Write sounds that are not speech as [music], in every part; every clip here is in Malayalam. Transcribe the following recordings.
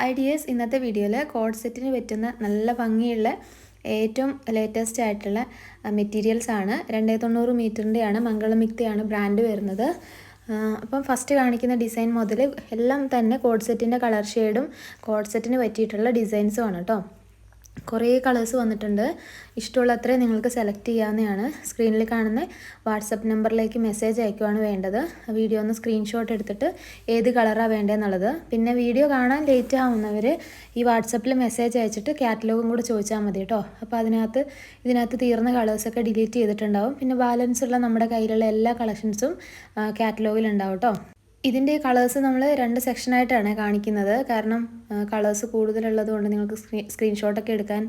ഹൈ ഇന്നത്തെ വീഡിയോയിൽ കോഡ് സെറ്റിന് പറ്റുന്ന നല്ല ഭംഗിയുള്ള ഏറ്റവും ലേറ്റസ്റ്റ് ആയിട്ടുള്ള മെറ്റീരിയൽസ് ആണ്. രണ്ടേ തൊണ്ണൂറ് മീറ്ററിന്റെയാണ് മംഗളമിക്തിയാണ് ബ്രാൻഡ് വരുന്നത്. അപ്പം ഫസ്റ്റ് കാണിക്കുന്ന ഡിസൈൻ മുതൽ എല്ലാം തന്നെ കോഡ് സെറ്റിന്റെ കളർ ഷെയ്ഡും കോഡ് സെറ്റിന് പറ്റിയിട്ടുള്ള ഡിസൈൻസും ആണ് കേട്ടോ കുറേ കളേഴ്സ് വന്നിട്ടുണ്ട്. ഇഷ്ടമുള്ള അത്രയും നിങ്ങൾക്ക് സെലക്ട് ചെയ്യാവുന്നതാണ്. സ്ക്രീനിൽ കാണുന്ന വാട്സപ്പ് നമ്പറിലേക്ക് മെസ്സേജ് അയക്കുവാണ് വേണ്ടത്. വീഡിയോ ഒന്ന് സ്ക്രീൻഷോട്ട് എടുത്തിട്ട് ഏത് കളറാണ് വേണ്ടതെന്നുള്ളത് പിന്നെ വീഡിയോ കാണാൻ ലേറ്റ് ആവുന്നവർ ഈ വാട്സപ്പിൽ മെസ്സേജ് അയച്ചിട്ട് കാറ്റലോഗും കൂടെ ചോദിച്ചാൽ മതി കേട്ടോ. അപ്പോൾ അതിനകത്ത് ഇതിനകത്ത് തീർന്ന കളേഴ്സൊക്കെ ഡിലീറ്റ് ചെയ്തിട്ടുണ്ടാവും. പിന്നെ ബാലൻസ് ഉള്ള നമ്മുടെ കയ്യിലുള്ള എല്ലാ കളക്ഷൻസും കാറ്റലോഗിലുണ്ടാവും കേട്ടോ. ഇതിന്റെ കളേഴ്സ് നമ്മൾ രണ്ട് സെക്ഷനായിട്ടാണ് കാണിക്കുന്നത്. കാരണം കളേഴ്സ് കൂടുതലുള്ളത് കൊണ്ട് നിങ്ങൾക്ക് സ്ക്രീൻ സ്ക്രീൻഷോട്ടൊക്കെ എടുക്കാൻ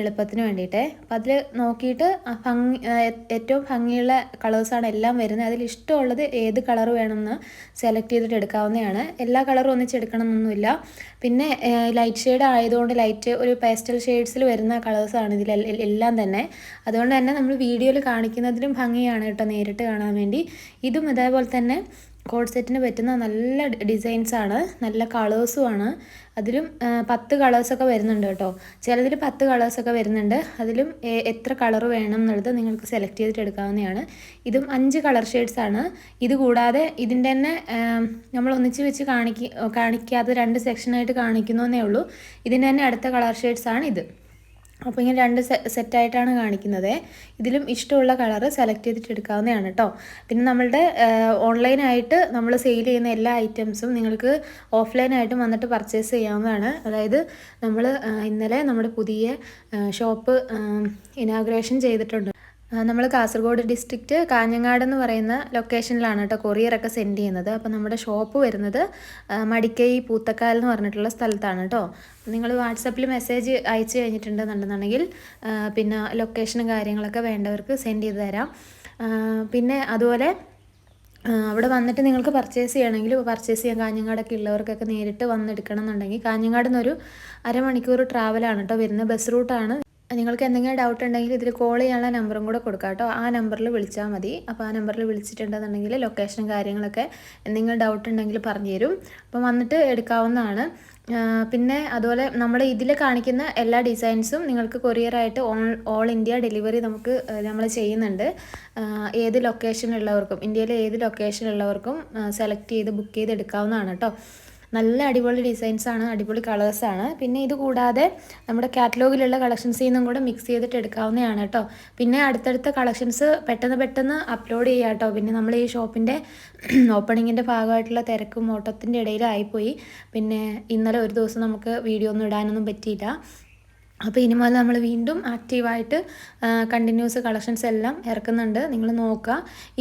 എളുപ്പത്തിന് വേണ്ടിയിട്ട്. അപ്പം അതിൽ നോക്കിയിട്ട് ഭംഗി ഏറ്റവും ഭംഗിയുള്ള കളേഴ്സാണ് എല്ലാം വരുന്നത്. അതിൽ ഇഷ്ടമുള്ളത് ഏത് കളർ വേണമെന്ന് സെലക്ട് ചെയ്തിട്ട് എടുക്കാവുന്നതാണ്. എല്ലാ കളറും ഒന്നിച്ച് എടുക്കണമെന്നൊന്നുമില്ല. പിന്നെ ലൈറ്റ് ഷെയ്ഡ് ആയതുകൊണ്ട് ലൈറ്റ് ഒരു പേസ്റ്റൽ ഷെയ്ഡ്സിൽ വരുന്ന കളേഴ്സാണ് ഇതിൽ എല്ലാം തന്നെ. അതുകൊണ്ട് തന്നെ നമ്മൾ വീഡിയോയിൽ കാണിക്കുന്നതിലും ഭംഗിയാണ് കേട്ടോ നേരിട്ട് കാണാൻ വേണ്ടി. ഇതും ഇതേപോലെ തന്നെ കോഡ് സെറ്റിന് പറ്റുന്ന നല്ല ഡിസൈൻസ് ആണ് നല്ല കളേഴ്സും ആണ് അതിലും പത്ത് കളേഴ്സൊക്കെ വരുന്നുണ്ട് കേട്ടോ. ചിലതിൽ പത്ത് കളേഴ്സൊക്കെ വരുന്നുണ്ട്. അതിലും എത്ര കളർ വേണം എന്നുള്ളത് നിങ്ങൾക്ക് സെലക്ട് ചെയ്തിട്ട് എടുക്കാവുന്നതാണ്. ഇതും അഞ്ച് കളർ ഷെയ്ഡ്സ് ആണ് ഇത് കൂടാതെ ഇതിന്റെ തന്നെ നമ്മൾ ഒന്നിച്ച് വെച്ച് കാണിക്ക കാണിക്കാതെ രണ്ട് സെക്ഷനായിട്ട് കാണിക്കുന്നതേ ഉള്ളൂ. ഇതിന്റെ തന്നെ അടുത്ത കളർ ഷെയ്ഡ്സ് ആണ് ഇത് അപ്പോൾ ഇങ്ങനെ രണ്ട് സെറ്റായിട്ടാണ് കാണിക്കുന്നത്. ഇതിലും ഇഷ്ടമുള്ള കളറ് സെലക്ട് ചെയ്തിട്ട് എടുക്കാവുന്നതാണ് കേട്ടോ പിന്നെ നമ്മളുടെ ഓൺലൈനായിട്ട് നമ്മൾ സെയിൽ ചെയ്യുന്ന എല്ലാ ഐറ്റംസും നിങ്ങൾക്ക് ഓഫ്ലൈനായിട്ട് വന്നിട്ട് പർച്ചേസ് ചെയ്യാവുന്നതാണ്. അതായത് നമ്മൾ ഇന്നലെ നമ്മുടെ പുതിയ ഷോപ്പ് ഇനാഗ്രേഷൻ ചെയ്തിട്ടുണ്ട്. നമ്മൾ കാസർഗോഡ് ഡിസ്ട്രിക്റ്റ് കാഞ്ഞങ്ങാട് എന്ന് പറയുന്ന ലൊക്കേഷനിലാണ് കേട്ടോ കൊറിയറൊക്കെ സെൻഡ് ചെയ്യുന്നത്. അപ്പോൾ നമ്മുടെ ഷോപ്പ് വരുന്നത് മടിക്കൈ പൂത്തക്കാൽ എന്ന് പറഞ്ഞിട്ടുള്ള സ്ഥലത്താണ് കേട്ടോ നിങ്ങൾ വാട്സപ്പിൽ മെസ്സേജ് അയച്ചു കഴിഞ്ഞിട്ടുണ്ടെന്നുണ്ടെന്നുണ്ടെങ്കിൽ പിന്നെ ലൊക്കേഷനും കാര്യങ്ങളൊക്കെ വേണ്ടവർക്ക് സെൻഡ് ചെയ്ത് തരാം. പിന്നെ അതുപോലെ അവിടെ വന്നിട്ട് നിങ്ങൾക്ക് പർച്ചേസ് ചെയ്യണമെങ്കിൽ പർച്ചേസ് ചെയ്യാൻ കാഞ്ഞങ്ങാടൊക്കെ ഉള്ളവർക്കൊക്കെ നേരിട്ട് വന്നെടുക്കണം എന്നുണ്ടെങ്കിൽ കാഞ്ഞങ്ങാട് നിന്നൊരു അരമണിക്കൂർ ട്രാവലാണ് കേട്ടോ വരുന്നത്. ബസ് റൂട്ടാണ് നിങ്ങൾക്ക് എന്തെങ്കിലും ഡൗട്ട് ഉണ്ടെങ്കിൽ ഇതിൽ കോൾ ചെയ്യാനുള്ള നമ്പറും കൂടെ കൊടുക്കാം കേട്ടോ. ആ നമ്പറിൽ വിളിച്ചാൽ മതി. അപ്പോൾ ആ നമ്പറിൽ വിളിച്ചിട്ടുണ്ടെന്നുണ്ടെങ്കിൽ ലൊക്കേഷനും കാര്യങ്ങളൊക്കെ എന്തെങ്കിലും ഡൗട്ട് ഉണ്ടെങ്കിൽ പറഞ്ഞു തരും. അപ്പോൾ വന്നിട്ട് എടുക്കാവുന്നതാണ്. പിന്നെ അതുപോലെ നമ്മൾ ഇതിൽ കാണിക്കുന്ന എല്ലാ ഡിസൈൻസും നിങ്ങൾക്ക് കൊറിയറായിട്ട് ഓൾ ഓൾ ഇന്ത്യ ഡെലിവറി നമുക്ക് നമ്മൾ ചെയ്യുന്നുണ്ട്. ഏത് ലൊക്കേഷനിലുള്ളവർക്കും ഇന്ത്യയിലെ ഏത് ലൊക്കേഷനിലുള്ളവർക്കും സെലക്ട് ചെയ്ത് ബുക്ക് ചെയ്ത് എടുക്കാവുന്നതാണ് കേട്ടോ. നല്ല അടിപൊളി ഡിസൈൻസാണ് അടിപൊളി കളേഴ്സാണ് പിന്നെ ഇത് കൂടാതെ നമ്മുടെ കാറ്റലോഗിലുള്ള കളക്ഷൻസിൽ നിന്നും കൂടെ മിക്സ് ചെയ്തിട്ട് എടുക്കാവുന്നതാണ് കേട്ടോ പിന്നെ അടുത്തടുത്ത കളക്ഷൻസ് പെട്ടെന്ന് പെട്ടെന്ന് അപ്ലോഡ് ചെയ്യാം കേട്ടോ പിന്നെ നമ്മൾ ഈ ഷോപ്പിന്റെ ഓപ്പണിങ്ങിന്റെ [clears throat] ഭാഗമായിട്ടുള്ള തിരക്കും ഓട്ടത്തിന്റെ ഇടയിലായിപ്പോയി. പിന്നെ ഇന്നലെ ഒരു ദിവസം നമുക്ക് വീഡിയോ ഒന്നും ഇടാനൊന്നും പറ്റിയില്ല. അപ്പോൾ ഇനി മുതൽ നമ്മൾ വീണ്ടും ആക്റ്റീവായിട്ട് കണ്ടിന്യൂസ് കളക്ഷൻസ് എല്ലാം ഇറക്കുന്നുണ്ട്. നിങ്ങൾ നോക്കുക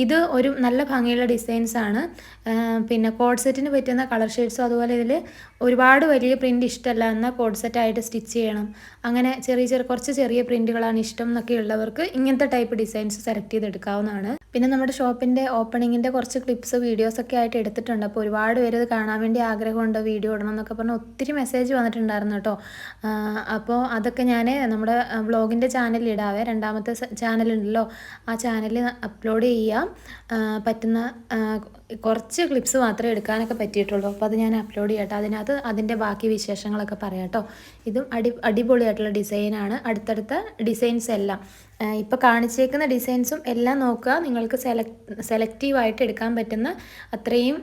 ഇത് ഒരു നല്ല ഭംഗിയുള്ള ഡിസൈൻസ് ആണ്. പിന്നെ കോഡ് സെറ്റിന് പറ്റുന്ന കളർ ഷെയ്ഡ്സും അതുപോലെ ഇതിൽ ഒരുപാട് വലിയ പ്രിന്റ് ഇഷ്ടമല്ല എന്നാൽ കോഡ് സെറ്റായിട്ട് സ്റ്റിച്ച് ചെയ്യണം. അങ്ങനെ ചെറിയ ചെറിയ കുറച്ച് ചെറിയ പ്രിന്റുകളാണ് ഇഷ്ടം എന്നൊക്കെ ഉള്ളവർക്ക് ഇങ്ങനത്തെ ടൈപ്പ് ഡിസൈൻസ് സെലക്ട് ചെയ്തെടുക്കാവുന്നതാണ്. പിന്നെ നമ്മുടെ ഷോപ്പിന്റെ ഓപ്പണിങ്ങിന്റെ കുറച്ച് ക്ലിപ്സ് വീഡിയോസൊക്കെ ആയിട്ട് എടുത്തിട്ടുണ്ട്. അപ്പോൾ ഒരുപാട് പേര് ഇത് കാണാൻ വേണ്ടി ആഗ്രഹമുണ്ട്. വീഡിയോ ഇടണം എന്നൊക്കെ പറഞ്ഞ് ഒത്തിരി മെസ്സേജ് വന്നിട്ടുണ്ടായിരുന്നു കേട്ടോ. അപ്പോൾ അതൊക്കെ ഞാൻ നമ്മുടെ വ്ളോഗിന്റെ ചാനലിൽ ഇടാവേ. രണ്ടാമത്തെ ചാനലുണ്ടല്ലോ. ആ ചാനലിൽ അപ്ലോഡ് ചെയ്യാം. പറ്റുന്ന കുറച്ച് ക്ലിപ്സ് മാത്രമേ എടുക്കാനൊക്കെ പറ്റിയിട്ടുള്ളൂ. അപ്പോൾ അത് ഞാൻ അപ്ലോഡ് ചെയ്യട്ടെ. അതിനകത്ത് അതിന്റെ ബാക്കി വിശേഷങ്ങളൊക്കെ പറയാം കേട്ടോ ഇതും അടി അടിപൊളിയായിട്ടുള്ള ഡിസൈനാണ് അടുത്തടുത്ത ഡിസൈൻസ് എല്ലാം. ഇപ്പോൾ കാണിച്ചേക്കുന്ന ഡിസൈൻസും എല്ലാം നോക്കുക. നിങ്ങൾക്ക് സെലക്ട് സെലക്റ്റീവായിട്ട് എടുക്കാൻ പറ്റുന്ന അത്രയും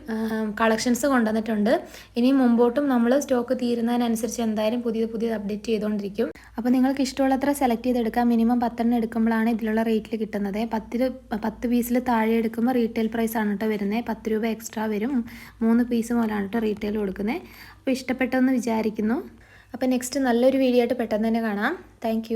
കളക്ഷൻസ് കൊണ്ടുവന്നിട്ടുണ്ട്. ഇനി മുമ്പോട്ടും നമ്മൾ സ്റ്റോക്ക് തീരുന്നതിനനുസരിച്ച് എന്തായാലും പുതിയത് പുതിയത് അപ്ഡേറ്റ് ചെയ്തുകൊണ്ടിരിക്കും. അപ്പോൾ നിങ്ങൾക്ക് ഇഷ്ടമുള്ളത്ര സെലക്ട് ചെയ്തെടുക്കാം മിനിമം പത്തെണ്ണം എടുക്കുമ്പോഴാണ് ഇതിലുള്ള റേറ്റിൽ കിട്ടുന്നത്. പത്തിൽ പത്ത് പീസിൽ താഴെ എടുക്കുമ്പോൾ റീറ്റെയിൽ പ്രൈസ് ആണ് കേട്ടോ വരുന്നത്. പത്ത് രൂപ എക്സ്ട്രാ വരും. മൂന്ന് പീസ് മുതലാണ് കേട്ടോ റീറ്റെയിൽ കൊടുക്കുന്നത് അപ്പോൾ ഇഷ്ടപ്പെട്ടെന്ന് വിചാരിക്കുന്നു. അപ്പോൾ നെക്സ്റ്റ് നല്ലൊരു വീഡിയോ ആയിട്ട് പെട്ടെന്ന് തന്നെ കാണാം. താങ്ക്